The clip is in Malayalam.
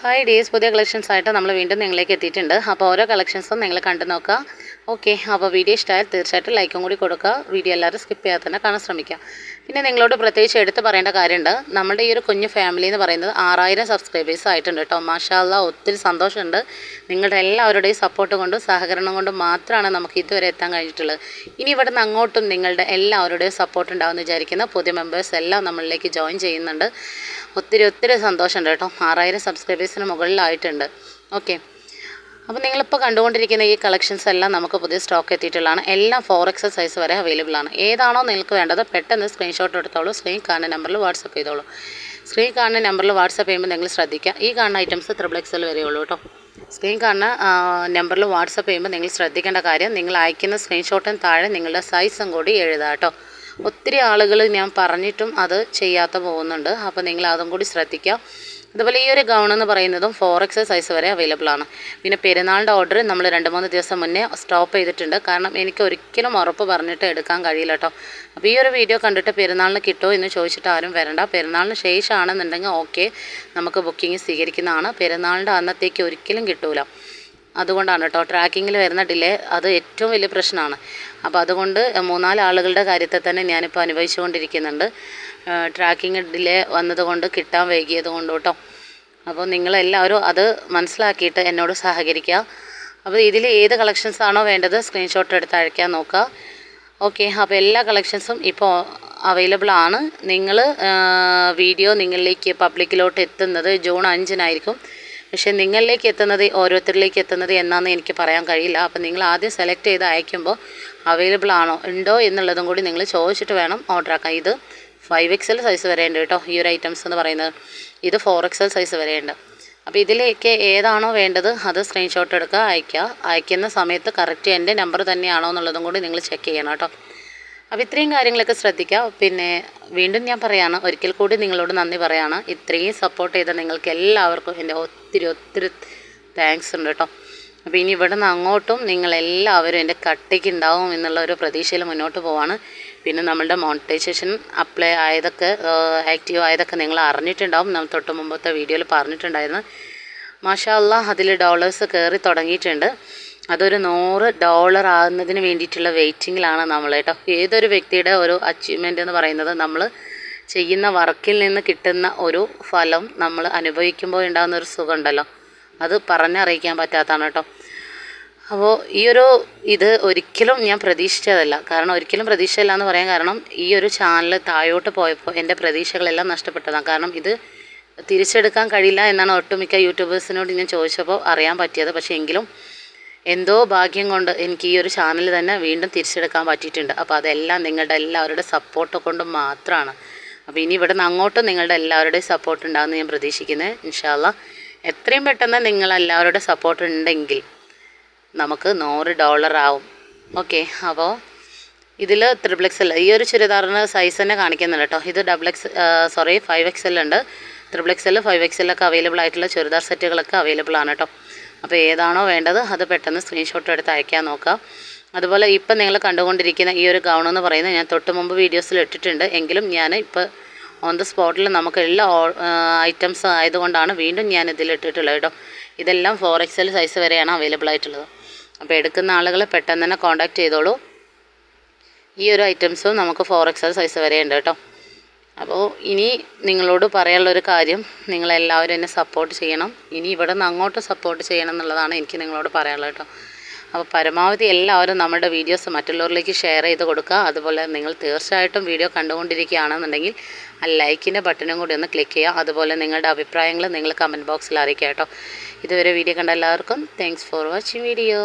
ഹായ് ഡേയ്സ് പുതിയ കളക്ഷൻസ് ആയിട്ട് നമ്മൾ വീണ്ടും നിങ്ങളിലേക്ക് എത്തിയിട്ടുണ്ട്. അപ്പോൾ ഓരോ കളക്ഷൻസും നിങ്ങൾ കണ്ടു നോക്കുക ഓക്കെ അപ്പോൾ വീഡിയോ ഇഷ്ടമായാൽ തീർച്ചയായിട്ടും ലൈക്കും കൂടി കൊടുക്കുക. വീഡിയോ എല്ലാവരും സ്കിപ്പ് ചെയ്യാതെ തന്നെ കാണാൻ ശ്രമിക്കുക. പിന്നെ നിങ്ങളോട് പ്രത്യേകിച്ച് എടുത്ത് പറയേണ്ട കാര്യമുണ്ട്. നമ്മുടെ ഈ ഒരു കുഞ്ഞു ഫാമിലി എന്ന് പറയുന്നത് ആറായിരം സബ്സ്ക്രൈബേഴ്സ് ആയിട്ടുണ്ട് കേട്ടോ. മാഷാല്ല ഒത്തിരി സന്തോഷമുണ്ട്. നിങ്ങളുടെ എല്ലാവരുടെയും സപ്പോർട്ട് കൊണ്ടും സഹകരണം കൊണ്ടും മാത്രമാണ് നമുക്ക് ഇതുവരെ എത്താൻ കഴിഞ്ഞിട്ടുള്ളത്. ഇനി ഇവിടെ നിന്ന് അങ്ങോട്ടും നിങ്ങളുടെ എല്ലാവരുടെയും സപ്പോർട്ട് ഉണ്ടാവുമെന്ന് വിചാരിക്കുന്ന പുതിയ മെമ്പേഴ്സ് എല്ലാം നമ്മളിലേക്ക് ജോയിൻ ചെയ്യുന്നുണ്ട്. ഒത്തിരി ഒത്തിരി സന്തോഷമുണ്ട് കേട്ടോ. ആറായിരം സബ്സ്ക്രൈബേഴ്സിന് മുകളിലായിട്ടുണ്ട്. ഓക്കെ. അപ്പോൾ നിങ്ങളിപ്പോൾ കണ്ടുകൊണ്ടിരിക്കുന്ന ഈ കളക്ഷൻസ് എല്ലാം നമുക്ക് പുതിയ സ്റ്റോക്ക് എത്തിയിട്ടുള്ളതാണ്. എല്ലാം ഫോർ എക്സൽ സൈസ് വരെ അവൈലബിൾ ആണ്. ഏതാണോ നിങ്ങൾക്ക് വേണ്ടത് പെട്ടെന്ന് സ്ക്രീൻഷോട്ട് എടുത്തോളൂ. സ്ക്രീൻ കാണുന്ന നമ്പറിൽ വാട്സപ്പ് ചെയ്തോളൂ. സ്ക്രീൻ കാണുന്ന നമ്പറിൽ വാട്സപ്പ് ചെയ്യുമ്പോൾ നിങ്ങൾ ശ്രദ്ധിക്കുക. ഈ കാണുന്ന ഐറ്റംസ് ത്രിബിൾ എക്സൽ വരെയുള്ളൂ കേട്ടോ സ്ക്രീൻ കാണുന്ന നമ്പറിൽ വാട്സപ്പ് ചെയ്യുമ്പോൾ നിങ്ങൾ ശ്രദ്ധിക്കേണ്ട കാര്യം നിങ്ങൾ അയക്കുന്ന സ്ക്രീൻഷോട്ടും താഴെ നിങ്ങളുടെ സൈസും കൂടി എഴുതുക കേട്ടോ ഒത്തിരി ആളുകൾ ഞാൻ പറഞ്ഞിട്ടും അത് ചെയ്യാത്ത പോകുന്നുണ്ട്. അപ്പോൾ നിങ്ങൾ അതും കൂടി ശ്രദ്ധിക്കുക. അതുപോലെ ഈ ഒരു ഗൗൺ എന്ന് പറയുന്നതും ഫോർ എക്സ് സൈസ് വരെ അവൈലബിൾ ആണ്. പിന്നെ പെരുന്നാളിന്റെ ഓർഡർ നമ്മൾ രണ്ട് മൂന്ന് ദിവസം മുന്നേ സ്റ്റോപ്പ് ചെയ്തിട്ടുണ്ട്. കാരണം എനിക്ക് ഒരിക്കലും ഉറപ്പ് പറഞ്ഞിട്ട് എടുക്കാൻ കഴിയില്ല കേട്ടോ അപ്പോൾ ഈ ഒരു വീഡിയോ കണ്ടിട്ട് പെരുന്നാളിന് കിട്ടുമോ എന്ന് ചോദിച്ചിട്ട് ആരും വരണ്ട. പെരുന്നാളിന് ശേഷമാണെന്നുണ്ടെങ്കിൽ ഓക്കെ നമുക്ക് ബുക്കിംഗ് സ്വീകരിക്കുന്നതാണ്. പെരുന്നാളിന്റെ അന്നത്തേക്ക് ഒരിക്കലും കിട്ടൂല. അതുകൊണ്ടാണ് കേട്ടോ ട്രാക്കിങ്ങിൽ വരുന്ന ഡിലേ അത് ഏറ്റവും വലിയ പ്രശ്നമാണ്. അപ്പോൾ അതുകൊണ്ട് മൂന്നാൽ ആളുകളുടെ കാര്യത്തെ തന്നെ ഞാനിപ്പോൾ അനുഭവിച്ചുകൊണ്ടിരിക്കുന്നുണ്ട്. ട്രാക്കിങ് ഡിലേ വന്നതുകൊണ്ട് കിട്ടാൻ വൈകിയത് കൊണ്ട് കേട്ടോ അപ്പോൾ നിങ്ങളെല്ലാവരും അത് മനസ്സിലാക്കിയിട്ട് എന്നോട് സഹകരിക്കുക. അപ്പോൾ ഇതിൽ ഏത് കളക്ഷൻസ് ആണോ വേണ്ടത് സ്ക്രീൻഷോട്ട് എടുത്ത് അയക്കാൻ നോക്കുക. ഓക്കെ അപ്പോൾ എല്ലാ കളക്ഷൻസും ഇപ്പോൾ അവൈലബിൾ ആണ്. നിങ്ങൾ വീഡിയോ നിങ്ങളിലേക്ക് പബ്ലിക്കിലോട്ട് എത്തുന്നത് ജൂൺ അഞ്ചിനായിരിക്കും. പക്ഷേ നിങ്ങളിലേക്ക് എത്തുന്നത് ഓരോരുത്തരിലേക്ക് എത്തുന്നത് എന്നാന്ന് എനിക്ക് പറയാൻ കഴിയില്ല. അപ്പം നിങ്ങൾ ആദ്യം സെലക്ട് ചെയ്ത് അയക്കുമ്പോൾ അവൈലബിൾ ആണോ ഉണ്ടോ എന്നുള്ളതും കൂടി നിങ്ങൾ ചോദിച്ചിട്ട് വേണം ഓർഡർ ആക്കാൻ. ഇത് ഫൈവ് എക്സൽ സൈസ് വരെയുണ്ട് കേട്ടോ ഈ ഒരു ഐറ്റംസ് എന്ന് പറയുന്നത്. ഇത് ഫോർ എക്സൽ സൈസ് വരെയുണ്ട് അപ്പോൾ ഇതിലേക്ക് ഏതാണോ വേണ്ടത് അത് സ്ക്രീൻഷോട്ട് എടുക്കുക അയക്കുക അയക്കുന്ന സമയത്ത് കറക്റ്റ് എന്റെ നമ്പർ തന്നെയാണോ എന്നുള്ളതും കൂടി നിങ്ങൾ ചെക്ക് ചെയ്യണം കേട്ടോ. അപ്പോൾ ഇത്രയും കാര്യങ്ങളൊക്കെ ശ്രദ്ധിക്കുക. പിന്നെ വീണ്ടും ഞാൻ പറയാണ് ഒരിക്കൽ കൂടി നിങ്ങളോട് നന്ദി പറയാണ്. ഇത്രയും സപ്പോർട്ട് ചെയ്ത നിങ്ങൾക്ക് എല്ലാവർക്കും എന്റെ ഒത്തിരി ഒത്തിരി താങ്ക്സ് ഉണ്ട് കേട്ടോ അപ്പോൾ ഇനി ഇവിടെ നിന്ന് അങ്ങോട്ടും നിങ്ങളെല്ലാവരും എന്റെ കട്ടിക്ക് ഉണ്ടാവും എന്നുള്ള ഒരു പ്രതീക്ഷയിൽ മുന്നോട്ട് പോവാണ്. പിന്നെ നമ്മളുടെ മോണിറ്റൈസേഷൻ അപ്ലൈ ആയതൊക്കെ ആക്റ്റീവ് ആയതൊക്കെ നിങ്ങൾ അറിഞ്ഞിട്ടുണ്ടാവും. നമ്മൾ തൊട്ട് മുമ്പത്തെ വീഡിയോയിൽ പറഞ്ഞിട്ടുണ്ടായിരുന്നു. മാഷാല്ല അതിൽ ഡോളേഴ്സ് കയറി തുടങ്ങിയിട്ടുണ്ട്. അതൊരു നൂറ് ഡോളർ ആകുന്നതിന് വേണ്ടിയിട്ടുള്ള വെയിറ്റിങ്ങിലാണ് നമ്മൾ കേട്ടോ ഏതൊരു വ്യക്തിയുടെ ഒരു അച്ചീവ്മെന്റ് എന്ന് പറയുന്നത് നമ്മൾ ചെയ്യുന്ന വർക്കിൽ നിന്ന് കിട്ടുന്ന ഒരു ഫലം നമ്മൾ അനുഭവിക്കുമ്പോൾ ഉണ്ടാകുന്ന ഒരു സുഖമുണ്ടല്ലോ. അത് പറഞ്ഞറിയിക്കാൻ പറ്റാത്തതാണ് കേട്ടോ. അപ്പോൾ ഈ ഒരു ഇത് ഒരിക്കലും ഞാൻ പ്രതീക്ഷിച്ചതല്ല. കാരണം ഒരിക്കലും പ്രതീക്ഷയില്ല എന്ന് പറയാൻ കാരണം ഈ ഒരു ചാനൽ താഴോട്ട് പോയപ്പോൾ എന്റെ പ്രതീക്ഷകളെല്ലാം നഷ്ടപ്പെട്ടതാണ്. കാരണം ഇത് തിരിച്ചെടുക്കാൻ കഴിയില്ല എന്നാണ് ഒട്ടുമിക്ക യൂട്യൂബേഴ്സിനോട് ഞാൻ ചോദിച്ചപ്പോൾ അറിയാൻ പറ്റിയത്. പക്ഷേ എങ്കിലും എന്തോ ഭാഗ്യം കൊണ്ട് എനിക്ക് ഈ ഒരു ചാനൽ തന്നെ വീണ്ടും തിരിച്ചെടുക്കാൻ പറ്റിയിട്ടുണ്ട്. അപ്പോൾ അതെല്ലാം നിങ്ങളുടെ എല്ലാവരുടെ സപ്പോർട്ട് കൊണ്ട് മാത്രമാണ്. അപ്പോൾ ഇനി ഇവിടെ നിന്ന് അങ്ങോട്ടും നിങ്ങളുടെ എല്ലാവരുടെയും സപ്പോർട്ട് ഉണ്ടാകുമെന്ന് ഞാൻ പ്രതീക്ഷിക്കുന്നത് ഇൻഷാല്ല എത്രയും പെട്ടെന്ന് നിങ്ങളെല്ലാവരുടെ സപ്പോർട്ട് ഉണ്ടെങ്കിൽ നമുക്ക് നൂറ് ഡോളർ ആവും. ഓക്കെ അപ്പോൾ ഇതിൽ ത്രിബിൾ എക്സ് എൽ ഈ ഒരു ചുരിദാറിന് സൈസ് തന്നെ കാണിക്കുന്നുണ്ട് കേട്ടോ. ഇത് double X sorry five X L ഉണ്ട്. Triple X L five X എല്ലൊക്കെ available ആയിട്ടുള്ള ചുരിദാർ സെറ്റുകളൊക്കെ അവൈലബിൾ ആണ് കേട്ടോ. അപ്പോൾ ഏതാണോ വേണ്ടത് അത് പെട്ടെന്ന് സ്ക്രീൻഷോട്ട് എടുത്ത് അയക്കാൻ നോക്കുക അതുപോലെ ഇപ്പം നിങ്ങൾ കണ്ടുകൊണ്ടിരിക്കുന്ന ഈ ഒരു ഗൗൺ എന്ന് പറയുന്നത് ഞാൻ തൊട്ട് മുമ്പ് വീഡിയോസിൽ ഇട്ടിട്ടുണ്ട്. എങ്കിലും ഞാൻ ഇപ്പോൾ ഓൺ ദ സ്പോട്ടിൽ നമുക്ക് എല്ലാ ഐറ്റംസ് ആയതുകൊണ്ടാണ് വീണ്ടും ഞാൻ ഇതിൽ ഇട്ടിട്ടുള്ളത് കേട്ടോ. ഇതെല്ലാം ഫോർ എക്സൽ സൈസ് വരെയാണ് അവൈലബിൾ ആയിട്ടുള്ളത്. അപ്പോൾ എടുക്കുന്ന ആളുകൾ പെട്ടെന്ന് തന്നെ കോൺടാക്റ്റ് ചെയ്തോളൂ. ഈ ഒരു ഐറ്റംസും നമുക്ക് ഫോർ എക്സൽ സൈസ് വരെ ഉണ്ട് കേട്ടോ. അപ്പോൾ ഇനി നിങ്ങളോട് പറയാനുള്ളൊരു കാര്യം നിങ്ങളെല്ലാവരും എന്നെ സപ്പോർട്ട് ചെയ്യണം. ഇനി ഇവിടെ നിന്ന് അങ്ങോട്ട് സപ്പോർട്ട് ചെയ്യണം എന്നുള്ളതാണ് എനിക്ക് നിങ്ങളോട് പറയാനുള്ളത് കേട്ടോ. അപ്പോൾ പരമാവധി എല്ലാവരും നമ്മുടെ വീഡിയോസ് മറ്റുള്ളവരിലേക്ക് ഷെയർ ചെയ്ത് കൊടുക്കുക. അതുപോലെ നിങ്ങൾ തീർച്ചയായിട്ടും വീഡിയോ കണ്ടുകൊണ്ടിരിക്കുകയാണെന്നുണ്ടെങ്കിൽ ആ ലൈക്കിന്റെ ബട്ടണും കൂടി ഒന്ന് ക്ലിക്ക് ചെയ്യുക. അതുപോലെ നിങ്ങളുടെ അഭിപ്രായങ്ങൾ നിങ്ങൾ കമന്റ് ബോക്സിൽ അറിയിക്കുക കേട്ടോ. ഇതുവരെ വീഡിയോ കണ്ട എല്ലാവർക്കും താങ്ക്സ് ഫോർ വാച്ചിങ് വീഡിയോ